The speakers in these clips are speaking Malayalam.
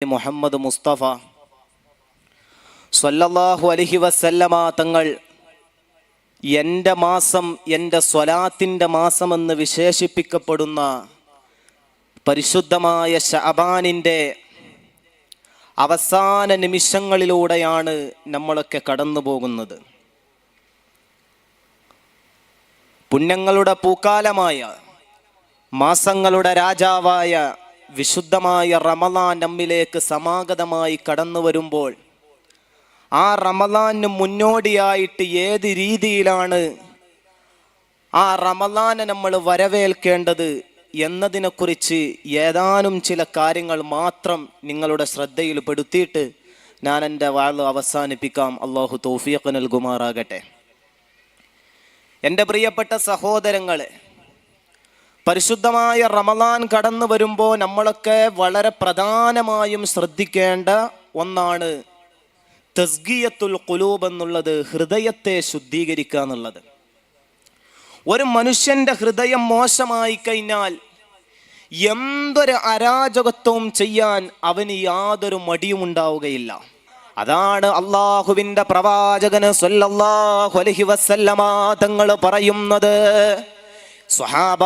മുഹമ്മദ് മുസ്തഫ. സ്വല്ലാഹു അലഹി വസല്ലമ തങ്ങൾ എന്റെ മാസം എന്റെ സ്വലാത്തിന്റെ മാസമെന്ന് വിശേഷിപ്പിക്കപ്പെടുന്ന പരിശുദ്ധമായ ഷഅബാനിന്റെ അവസാന നിമിഷങ്ങളിലൂടെയാണ് നമ്മളൊക്കെ കടന്നു പോകുന്നത് പുണ്യങ്ങളുടെ പൂക്കാലമായ മാസങ്ങളുടെ രാജാവായ വിശുദ്ധമായ റമലാൻ നമ്മിലേക്ക് സമാഗതമായി കടന്നു വരുമ്പോൾ ആ റമലാന് മുന്നോടിയായിട്ട് ഏത് രീതിയിലാണ് ആ റമലാനെ നമ്മൾ വരവേൽക്കേണ്ടത് എന്നതിനെക്കുറിച്ച് ഏതാനും ചില കാര്യങ്ങൾ മാത്രം നിങ്ങളുടെ ശ്രദ്ധയിൽ പെടുത്തിയിട്ട് ഞാൻ എന്റെ വാഴ് അവസാനിപ്പിക്കാം. അള്ളാഹു തൗഫീഖ് നൽകുമാറാകട്ടെ. എന്റെ പ്രിയപ്പെട്ട സഹോദരങ്ങളെ പരിശുദ്ധമായ റമദാൻ കടന്നു വരുമ്പോൾ നമ്മളൊക്കെ വളരെ പ്രധാനമായും ശ്രദ്ധിക്കേണ്ട ഒന്നാണ് തസ്ഗിയത്തുൽ കുലൂബ് എന്നുള്ളത് ഹൃദയത്തെ ശുദ്ധീകരിക്കുക എന്നുള്ളത്. ഒരു മനുഷ്യന്റെ ഹൃദയം മോശമായി കഴിഞ്ഞാൽ എന്തൊരു അരാജകത്വവും ചെയ്യാൻ അവന് യാതൊരു മടിയും ഉണ്ടാവുകയില്ല. അതാണ് അള്ളാഹുവിന്റെ പ്രവാചകന് സല്ലല്ലാഹു അലൈഹി വസല്ലമ തങ്ങൾ പറയുന്നത്. സ്വഹാബ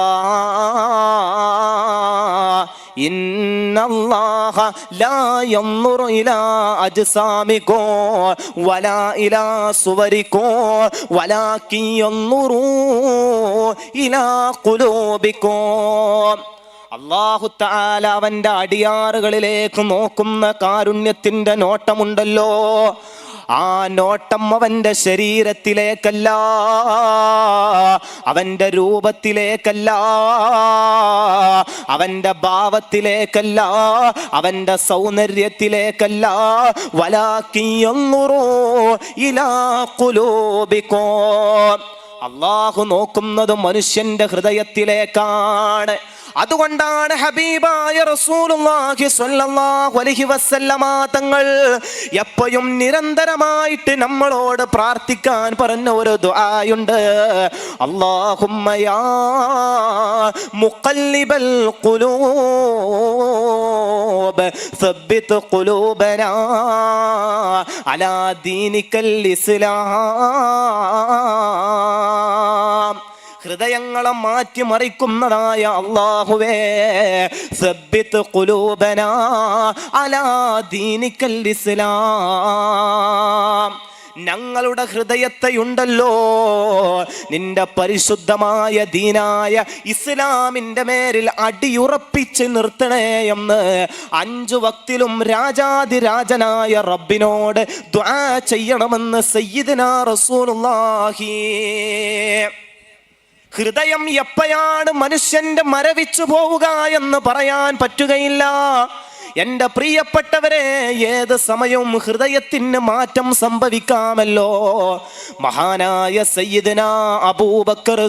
അവന്റെ അടിയാറുകളിലേക്ക് നോക്കുന്ന കാരുണ്യത്തിന്റെ നോട്ടമുണ്ടല്ലോ. ആ നോട്ടം അവന്റെ ശരീരത്തിലേക്കല്ല അവന്റെ രൂപത്തിലേക്കല്ല അവന്റെ ഭാവത്തിലേക്കല്ല അവന്റെ സൗന്ദര്യത്തിലേക്കല്ല. വലാക്കിയൊന്നുറോ ഇലാ കുലോപിക്കോ അള്ളാഹു നോക്കുന്നത് മനുഷ്യന്റെ ഹൃദയത്തിലേക്കാണ്. അതുകൊണ്ടാണ് ഹബീബായ റസൂലുള്ളാഹി സ്വല്ലല്ലാഹു അലൈഹി വസല്ലമ തങ്ങൾ എപ്പോഴും നിരന്തരമായിട്ട് നമ്മളോട് പ്രാർത്ഥിക്കാൻ പറഞ്ഞ ഒരു ദുആയുണ്ട് അല്ലാഹുമ്മ യാ മുഖല്ലിബൽ ഖുലൂബ് ثبت قلوبنا على دينك الإسلام ഹൃദയങ്ങളെ മാറ്റിമറിക്കുന്നതായ അള്ളാഹുവേ സബ്ബിത്ത് കുലൂബന അലാ ദീനിക്കൽ ഇസ്ലാം. ഞങ്ങളുടെ ഹൃദയത്തെയുണ്ടല്ലോ നിന്റെ പരിശുദ്ധമായ ദീനായ ഇസ്ലാമിന്റെ മേരിൽ അടിയുറപ്പിച്ച് നിർത്തണേ എന്ന് അഞ്ചു വക്തിലും രാജാതിരാജനായ റബ്ബിനോട് ദ്വാ ചെയ്യണമെന്ന് സയ്യിദിന റസൂലുള്ളാഹി. ഹൃദയം എപ്പോഴാണ് മനുഷ്യന്റെ മരവിച്ചു പോവുക എന്ന് പറയാൻ പറ്റുകയില്ല. എന്റെ പ്രിയപ്പെട്ടവരെ ഏത് സമയവും ഹൃദയത്തിന് മാറ്റം സംഭവിക്കാമല്ലോ. മഹാനായ സയ്യിദന അബൂബക്കർ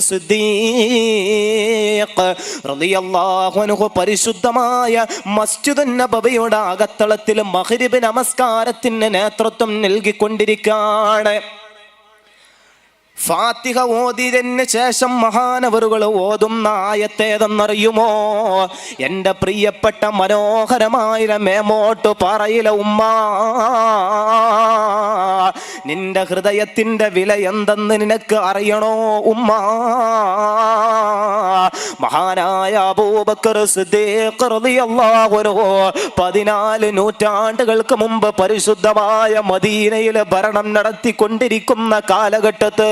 പരിശുദ്ധമായ മസ്ജിദ് നബവിയുടെ അകത്തളത്തിൽ മഹരിബ് നമസ്കാരത്തിന് നേതൃത്വം നൽകിക്കൊണ്ടിരിക്കുകയാണ്. ഫാത്തിഹ ഓതിയതിന് ശേഷം മഹാനവറുകൾ ഓതുന്ന ആയത്തേതെന്നറിയുമോ എന്റെ പ്രിയപ്പെട്ട മനോഹരമായ മേമോട്ട് പറയില ഉമ്മ. നിന്റെ ഹൃദയത്തിന്റെ വില എന്തെന്ന് നിനക്ക് അറിയണോ ഉമ്മ? മഹാനായ അബൂബക്കർ പതിനാല് നൂറ്റാണ്ടുകൾക്ക് മുമ്പ് പരിശുദ്ധമായ മദീനയിലെ ഭരണം നടത്തിക്കൊണ്ടിരിക്കുന്ന കാലഘട്ടത്ത്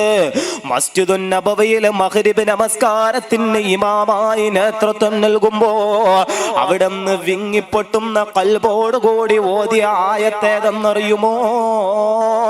മസ്ജിദുൻ നബവയിലെ മഹരിബ് നമസ്കാരത്തിന് ഇമാമായി നേതൃത്വം നൽകുമ്പോ അവിടെ നിന്ന് വിങ്ങിപ്പൊട്ടുന്ന കൽബോടുകൂടി ഓതിയ ആയത്തേതെന്നറിയുമോ?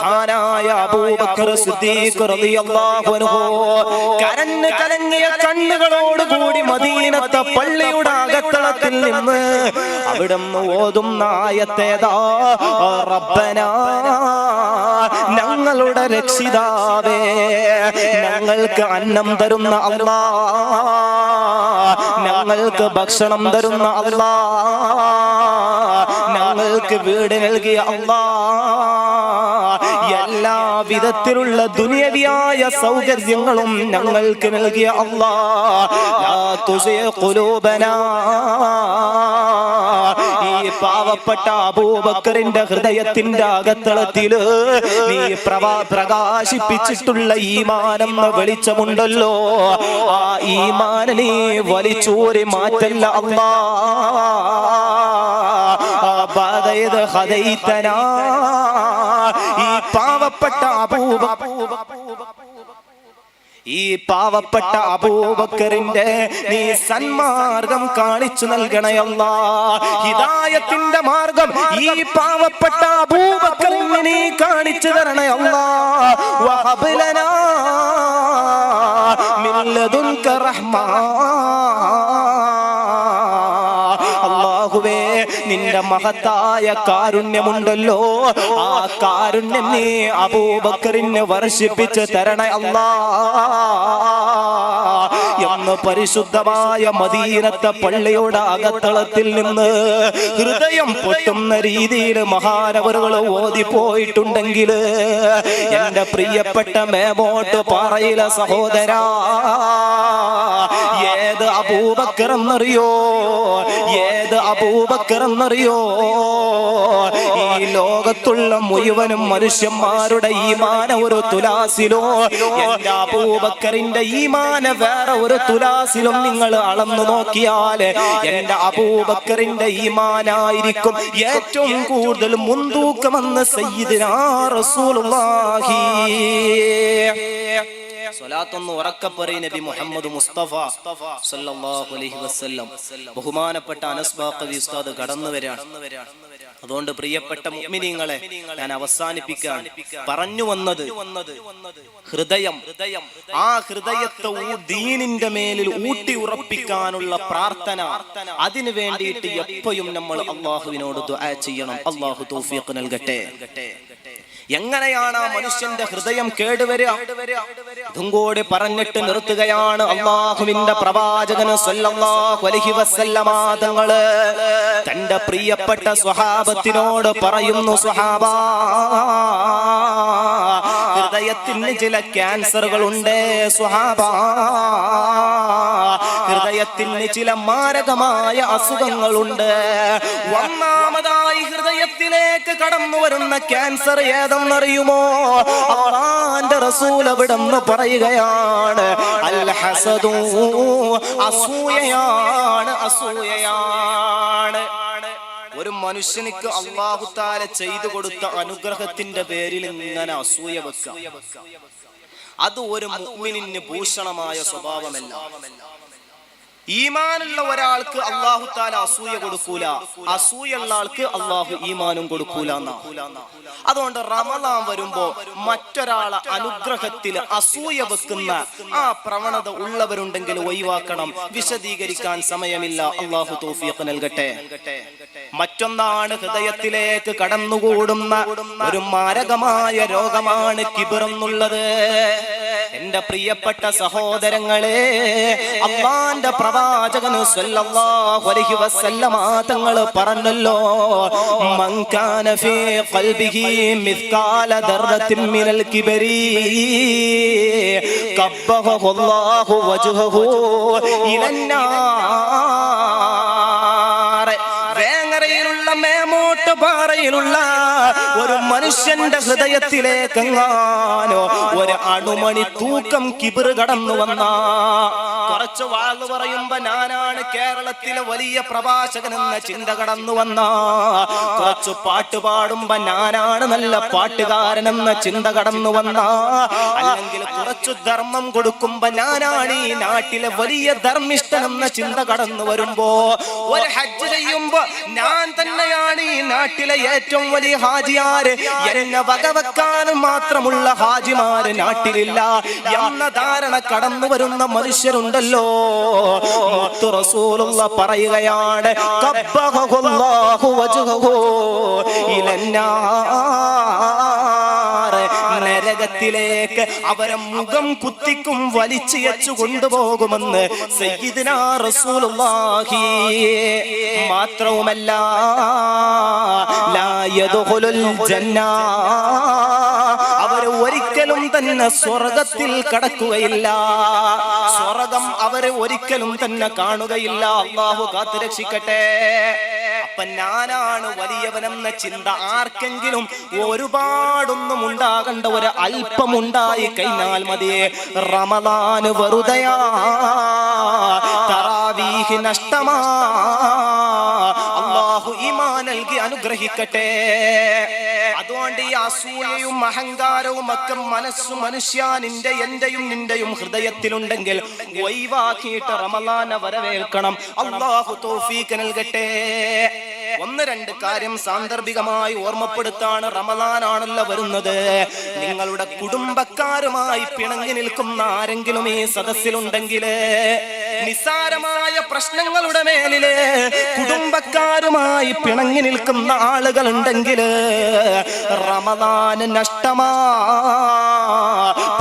മഹാനായ അബൂബക്കർ സിദ്ദീഖ് റളിയല്ലാഹു അൻഹു കരഞ്ഞ് കലങ്ങിയ കണ്ണുകളോട് കൂടി മദീനത്തെ പള്ളിയുടെ അകത്തളത്തിൽ നിന്ന് അവിടുന്ന് ഓതുന്ന ആയത്തേതാ റബ്ബനാ ഞങ്ങളുടെ രക്ഷിതാവേ ഞങ്ങൾക്ക് അന്നം തരുന്ന അല്ലാ ഞങ്ങൾക്ക് ഭക്ഷണം തരുന്ന അല്ലാ ഞങ്ങൾക്ക് വീട് നൽകിയ അല്ലാ എല്ലാ വിധത്തിലുള്ള ദുനിയവിയായ സൗകര്യങ്ങളും ഞങ്ങൾക്ക് നൽകിയ ഖുലൂബനാ. ഈ പാവപ്പെട്ട അബൂബക്കറിന്റെ ഹൃദയത്തിന്റെ അകത്തളത്തിൽ നീ പ്രവാ പ്രകാശിപ്പിച്ചിട്ടുള്ള ഈമാനെന്ന വെളിച്ചമുണ്ടല്ലോ. ആ ഈമാനെ നീ മാറ്റല്ല അല്ലാ ബാധയത് ഹദൈത്തനാ ഈ പാവപ്പെട്ട അപൂപ ഈ പാവപ്പെട്ട അബൂബക്കറിന്റെ നീ സന്മാർഗം കാണിച്ചു നൽകണയല്ല ഹിതായത്തിന്റെ മാർഗം ഈ പാവപ്പെട്ട അബൂബക്കറിന് നീ കാണിച്ചു തരണയല്ല വഹബലനാ മില്ലതുൻക റഹ്മാ. അള്ളാഹുവേ നിന്റെ മഹത്തായ കാരുണ്യമുണ്ടല്ലോ. ആ കാരുണ്യം നീ അബൂബക്കറിന് വർഷിപ്പിച്ച് തരണ അല്ലാ. എന്ന് പരിശുദ്ധമായ മദീനത്തെ പള്ളിയുടെ അകത്തളത്തിൽ നിന്ന് ഹൃദയം പൊട്ടുന്ന രീതിയിൽ മഹാനവറുകൾ ഓതിപ്പോയിട്ടുണ്ടെങ്കിൽ എന്റെ പ്രിയപ്പെട്ട മേമോട്ട് പറയില സഹോദര ഏത് അബൂബക്കർ ഏത് അബൂബക്കർ ഈ ലോകത്തുള്ള മുഴുവനും മനുഷ്യന്മാരുടെ ഈ മാന ഒരു തുലാസിലോ എന്റെ അബൂബക്കറിന്റെ ഈമാന വേറെ ഒരു തുലാസിലും നിങ്ങൾ അളന്നു നോക്കിയാൽ എന്റെ അബൂബക്കറിന്റെ ഈമാനായിരിക്കും. ഏറ്റവും കൂടുതൽ മുൻതൂക്കമെന്ന് സയ്യിദിനാ റസൂലുള്ളാഹി. നബി മുഹമ്മദ് മുസ്തഫ സല്ലല്ലാഹു അലൈഹി വസല്ലം. ബഹുമാനപ്പെട്ട അനസ് ഉസ്താദ് കടന്നു വരാണ് അതുകൊണ്ട് പ്രിയപ്പെട്ട മുഅ്മിനീങ്ങളെ ഞാൻ അവസാനിപ്പിക്കാൻ പറഞ്ഞു വന്നത് ഹൃദയം ഹൃദയം ആ ഹൃദയത്തെ ദീനിന്റെ മേലിൽ ഊട്ടി ഉറപ്പിക്കാനുള്ള പ്രാർത്ഥന. അതിനു വേണ്ടിയിട്ട് എപ്പോഴും നമ്മൾ അള്ളാഹുവിനോട് ചെയ്യണം. അള്ളാഹു തോഫിയൊക്കെ നൽകട്ടെ. എങ്ങനെയാണ് ആ മനുഷ്യന്റെ ഹൃദയം കേടുവരിക? ഇതും കൂടി പറഞ്ഞിട്ട് നിർത്തുകയാണ് അള്ളാഹുവിന്റെ പ്രവാചകന് സ്വല്ലാഹുലിഹിവസല്ലമാതങ്ങൾ തന്റെ പ്രിയപ്പെട്ട സ്വഹാബത്തിനോട് പറയുന്നു സ്വഹാബ ഹൃദയത്തിന് ചില ക്യാൻസറുകൾ ഉണ്ട് സ്വഹാബ. ഹൃദയത്തിന് ചില മാരകമായ അസുഖങ്ങളുണ്ട് ഒന്നാമതായി ഹൃദയത്തിലേക്ക് കടന്നു വരുന്ന ക്യാൻസർ ഏതെന്നറിയുമോ? അള്ളാന്റെ റസൂൽ അവിടെന്ന് പറയുകയാണ് അൽ ഹസദു അസൂയയാണ് അസൂയയാണ്. ഒരു മനുഷ്യനിക്ക് അള്ളാഹുത്താല ചെയ്തു കൊടുത്ത അനുഗ്രഹത്തിന്റെ പേരിൽ ഇങ്ങനെ അസൂയ വെക്കാം. അത് ഒരു മുഅ്മിനിന് ഭൂഷണമായ സ്വഭാവമല്ല. ഈമാനുള്ള ഒരാൾക്ക് അള്ളാഹു താല അസൂയ കൊടുക്കൂല. അസൂയുള്ള ആൾക്ക് അള്ളാഹു ഈമാനും കൊടുക്കൂല അതുകൊണ്ട് റമദാൻ വരുമ്പോ മറ്റൊരാളെ അനുഗ്രഹത്തിൽ അസൂയ വെക്കുന്ന ആ പ്രവണത ഉള്ളവരുണ്ടെങ്കിൽ ഒഴിവാക്കണം. വിശദീകരിക്കാൻ സമയമില്ല. അള്ളാഹു തോഫിയൊക്കെ നൽകട്ടെ. മറ്റൊന്നാണ് ഹൃദയത്തിലേക്ക് കടന്നുകൂടുന്ന ഒരു മാരകമായ രോഗമാണ് കിബിറെന്നുള്ളത് എന്റെ പ്രിയപ്പെട്ട സഹോദരങ്ങളെ അള്ളാന്റെ പ്രവാചകന് അലൈഹി വസല്ലമ തങ്ങൾ പറഞ്ഞല്ലോ മങ്കാന ഫീ ഖൽബിഹി മിനൽ കിബരി മേമോട്ട് പാറയിലുള്ള മനുഷ്യന്റെ ഹൃദയത്തിലേക്കെങ്ങാനോ ഒരു അണുമണി തൂക്കം കിബിറ് കടന്നു വന്ന. കുറച്ച് വാഴ്ന്നു പറയുമ്പോ ഞാനാണ് കേരളത്തിലെ വലിയ പ്രഭാഷകൻ എന്ന ചിന്ത കടന്നു വന്ന. കുറച്ച് പാട്ട് പാടുമ്പോ ഞാനാണ് നല്ല പാട്ടുകാരൻ എന്ന ചിന്ത കടന്നു വന്ന. അല്ലെങ്കിൽ കുറച്ചു ധർമ്മം കൊടുക്കുമ്പോ ഞാനാണ് ഈ നാട്ടിലെ വലിയ ധർമ്മിഷ്ഠൻ എന്ന ചിന്ത കടന്നു വരുമ്പോ. ഒരു ഹജ്ജ് ചെയ്യുമ്പോ ഞാൻ തന്നെയാണ് ഈ നാട്ടിലെ ഏറ്റവും വലിയ ഹാജിയാര്. എന്നെ വകവെക്കാൻ മാത്രമുള്ള ഹാജിമാര് നാട്ടിലില്ല. എന്ന ധാരണ കടന്നു വരുന്ന മനുഷ്യരുണ്ടല്ലോ. റസൂലുള്ള പറയുകയാണ് നരകത്തിലേക്ക് അവരെ മുഖം കുത്തിക്കും വലിച്ചിയച്ചു കൊണ്ടുപോകുമെന്ന് മാത്രവുമല്ല അവർ ഒരിക്കലും തന്നെ സ്വർഗത്തിൽ കടക്കുകയില്ല. സ്വർഗം അവരെ ഒരിക്കലും തന്നെ കാണുകയില്ല. അള്ളാഹു കാത്തുരക്ഷിക്കട്ടെ. ഞാനാണ് വലിയവനെന്ന ചിന്ത ആർക്കെങ്കിലും ഒരുപാടൊന്നും ഉണ്ടാകേണ്ട ഒരു അല്പം ഉണ്ടായി കഴിഞ്ഞാൽ മതിയെ റമദാന് വെറുതയാ. തറാവീഹി നഷ്ടമാ. അള്ളാഹു ഈമാ നൽകി അനുഗ്രഹിക്കട്ടെ. അതുകൊണ്ട് ഈ അസൂയയും അഹങ്കാരവും ഒക്കെ മനസ്സു മനുഷ്യ നിന്റെ എന്റെയും നിന്റെയും ഹൃദയത്തിലുണ്ടെങ്കിൽ ഒഴിവാക്കിയിട്ട് റമലാന വരവേൽക്കണം. അള്ളാഹു തോഫീക്ക് നൽകട്ടെ. ഒന്ന് രണ്ട് കാര്യം സാന്ദർഭികമായി ഓർമ്മപ്പെടുത്താണ് റമദാനാണല്ലോ വരുന്നത്. നിങ്ങളുടെ കുടുംബക്കാരുമായി പിണങ്ങി നിൽക്കുന്ന ആരെങ്കിലും ഈ സദസ്സിലുണ്ടെങ്കിൽ നിസാരമായ പ്രശ്നങ്ങളുടെ മേലിൽ കുടുംബക്കാരുമായി പിണങ്ങി നിൽക്കുന്ന ആളുകൾ ഉണ്ടെങ്കിൽ റമദാന് നഷ്ടമാ.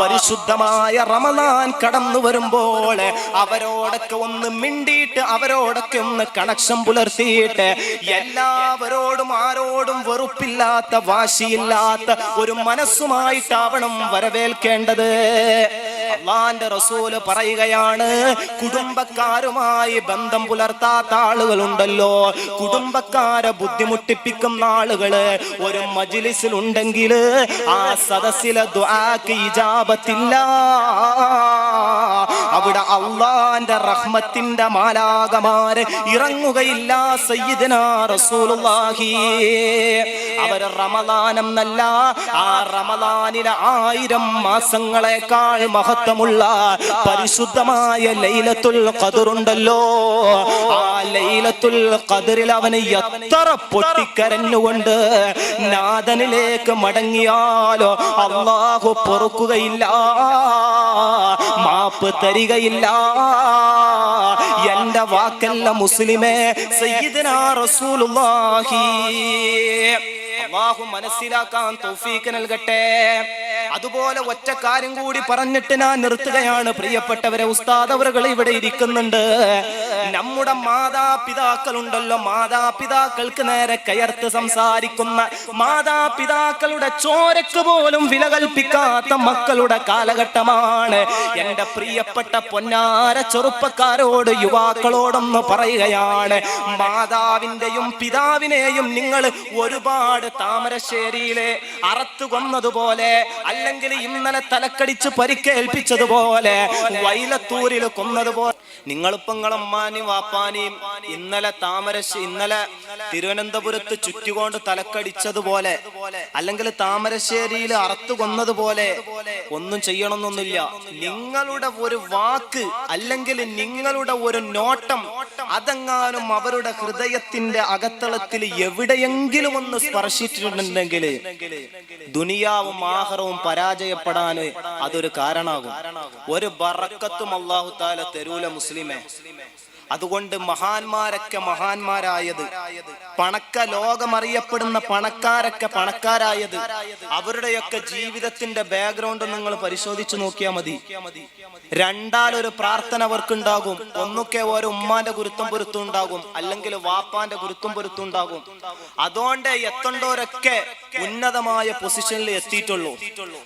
പരിശുദ്ധമായ റമദാൻ കടന്നു വരുമ്പോൾ അവരോടൊക്കെ ഒന്ന് മിണ്ടിയിട്ട് അവരോടൊക്കെ ഒന്ന് കണക്ഷൻ പുലർത്തിയിട്ട് എല്ലാവരോടും ആരോടും വെറുപ്പില്ലാത്ത വാശിയില്ലാത്ത ഒരു മനസ്സുമായിട്ടാവണം വരവേൽക്കേണ്ടത്. അള്ളാന്റെ റസൂൽ പറയുകയാണ് കുടുംബക്കാരുമായി ബന്ധം പുലർത്താത്ത ആളുകളുണ്ടല്ലോ. കുടുംബക്കാരെ ബുദ്ധിമുട്ടിപ്പിക്കുന്ന ആളുകൾ ഒരു മജിലിസിൽ ഉണ്ടെങ്കിൽ ആ സദസ്സിലെ ഇജാബത്തില്ല. അവിടെ അള്ളാന്റെ റഹ്മത്തിന്റെ മാലാകമാര് ഇറങ്ങുകയില്ല സയ്യിദിനാ റസൂലുള്ളാഹി. അവർ റമദാനം നല്ല ആ റമദാനിലെ ആയിരം മാസങ്ങളെക്കാൾ മഹത്വമുള്ള പരിശുദ്ധമായ ലൈലത്തുൽ ഖദറുണ്ടല്ലോ. ആ ലൈലത്തുൽ ഖദറിൽ അവന് എത്ര പൊട്ടിക്കരഞ്ഞുകൊണ്ട് നാഥനിലേക്ക് മടങ്ങിയാലോ അള്ളാഹു പൊറുക്കുകയില്ല മാപ്പ് തരികയില്ല. എന്റെ വാക്കല്ല മുസ്ലിമേ സയ്യിദിനാ റസൂലുള്ളാഹി. അള്ളാഹു മനസ്സിലാക്കാൻ തൗഫീക്ക് നൽകട്ടെ. അതുപോലെ ഒറ്റ കാര്യം കൂടി പറഞ്ഞിട്ട് ഞാൻ നിർത്തുകയാണ്. പ്രിയപ്പെട്ടവരെ ഉസ്താദവറുകൾ ഇവിടെ ഇരിക്കുന്നുണ്ട്. നമ്മുടെ മാതാപിതാക്കളുണ്ടല്ലോ. മാതാപിതാക്കൾക്ക് നേരെ കയർത്ത് സംസാരിക്കുന്ന മാതാപിതാക്കളുടെ ചോരക്ക് പോലും വില കൽപ്പിക്കാത്ത മക്കളുടെ കാലഘട്ടമാണ്. എന്റെ പ്രിയപ്പെട്ട പൊന്നാര ചെറുപ്പക്കാരോട് യുവാക്കളോടൊന്ന് പറയുകയാണ്. മാതാവിന്റെയും പിതാവിനെയും നിങ്ങൾ ഒരുപാട് താമരശ്ശേരിയിലെ അറത്തു കൊന്നതുപോലെ അല്ലെങ്കിൽ ഇന്നലെ തലക്കടിച്ച് പരിക്കേൽപ്പിച്ചതുപോലെ വൈലത്തൂരിൽ കൊന്നതുപോലെ. നിങ്ങളിപ്പങ്ങളും അമ്മാനും വാപ്പാനെയും ഇന്നലെ താമരശ്ശ ഇന്നലെ തിരുവനന്തപുരത്ത് ചുറ്റുകൊണ്ട് തലക്കടിച്ചതുപോലെ അല്ലെങ്കിൽ താമരശ്ശേരിയിൽ അറുത്തു കൊന്നതുപോലെ ഒന്നും ചെയ്യണമെന്നൊന്നുമില്ല. നിങ്ങളുടെ ഒരു വാക്ക് അല്ലെങ്കിൽ നിങ്ങളുടെ ഒരു നോട്ടം അതെങ്ങാനും അവരുടെ ഹൃദയത്തിന്റെ അകത്തളത്തിൽ എവിടെയെങ്കിലും ഒന്ന് സ്പർശിച്ചിട്ടുണ്ടെങ്കിൽ ദുനിയാവും ആഹാരവും പരാജയപ്പെടാൻ അതൊരു കാരണമാകും ഒരു ബറക്കത്തും അള്ളാഹു താല തെരൂല മുസ്ലിമെ. അതുകൊണ്ട് മഹാന്മാരൊക്കെ മഹാന്മാരായത്. പണക്ക ലോകമറിയപ്പെടുന്ന പണക്കാരൊക്കെ പണക്കാരായത്. അവരുടെയൊക്കെ ജീവിതത്തിന്റെ ബാക്ക്ഗ്രൗണ്ട് നിങ്ങൾ പരിശോധിച്ചു നോക്കിയാൽ മതി. രണ്ടാലൊരു പ്രാർത്ഥന അവർക്കുണ്ടാകും. ഒന്നൊക്കെ ഓരോ ഉമ്മാന്റെ ഗുരുത്വം പൊരുത്തുണ്ടാകും അല്ലെങ്കിൽ വാപ്പാന്റെ ഗുരുത്വം പൊരുത്തുണ്ടാകും അതുകൊണ്ട് എത്തേണ്ടവരൊക്കെ ഉന്നതമായ പൊസിഷനിൽ എത്തിയിട്ടുള്ളൂ.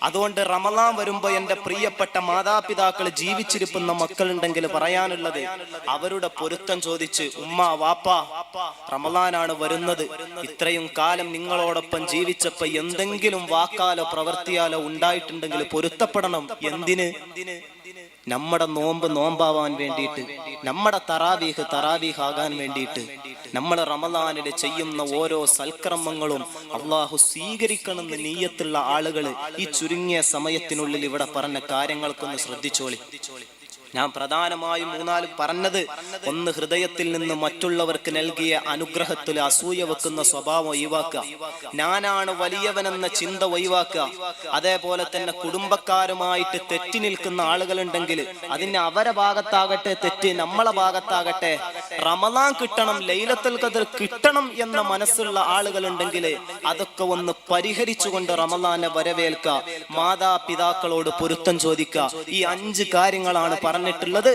അതുകൊണ്ട് റമലാൻ വരുമ്പോ എന്റെ പ്രിയപ്പെട്ട മാതാപിതാക്കൾ ജീവിച്ചിരിക്കുന്ന മക്കളുണ്ടെങ്കിൽ പറയാനുള്ളത് അവരുടെ പൊരുത്തം ചോദിച്ച് ഉമ്മ വാപ്പ റമലാനാണ് വരുന്നത്. ഇത്രയും കാലം നിങ്ങളോടൊപ്പം ജീവിച്ചപ്പോ എന്തെങ്കിലും വാക്കാലോ പ്രവർത്തിയാലോ ഉണ്ടായിട്ടുണ്ടെങ്കിൽ പൊരുത്തപ്പെടണം. എന്തിന്? നമ്മുടെ നോമ്പ് നോമ്പാവാൻ വേണ്ടിയിട്ട് നമ്മുടെ തറാവീഹ് തറാവീഹ് ആകാൻ വേണ്ടിയിട്ട് നമ്മൾ റമദാനിൽ ചെയ്യുന്ന ഓരോ സൽക്രമങ്ങളും അള്ളാഹു സ്വീകരിക്കണമെന്ന് നീയത്തുള്ള ആളുകൾ ഈ ചുരുങ്ങിയ സമയത്തിനുള്ളിൽ ഇവിടെ പറഞ്ഞ കാര്യങ്ങൾക്കൊന്ന് ശ്രദ്ധിച്ചോളി. ഞാൻ പ്രധാനമായും മൂന്നാൽ പറഞ്ഞത്. ഒന്ന് ഹൃദയത്തിൽ നിന്ന് മറ്റുള്ളവർക്ക് നൽകിയ അനുഗ്രഹത്തിൽ അസൂയ വെക്കുന്ന സ്വഭാവം ഒഴിവാക്കുക. ഞാനാണ് വലിയവനെന്ന ചിന്ത ഒഴിവാക്കുക. അതേപോലെ തന്നെ കുടുംബക്കാരുമായിട്ട് തെറ്റി നിൽക്കുന്ന ആളുകളുണ്ടെങ്കിൽ അതിന് അവരെ ഭാഗത്താകട്ടെ തെറ്റ് നമ്മളെ ഭാഗത്താകട്ടെ റമദാൻ കിട്ടണം ലൈലത്തിൽ കതിർ കിട്ടണം എന്ന മനസ്സുള്ള ആളുകളുണ്ടെങ്കിൽ അതൊക്കെ ഒന്ന് പരിഹരിച്ചുകൊണ്ട് റമദാനെ വരവേൽക്കുക. മാതാപിതാക്കളോട് പൊരുത്തം ചോദിക്കുക. ഈ അഞ്ച് കാര്യങ്ങളാണ് പറഞ്ഞിട്ടുള്ളത്.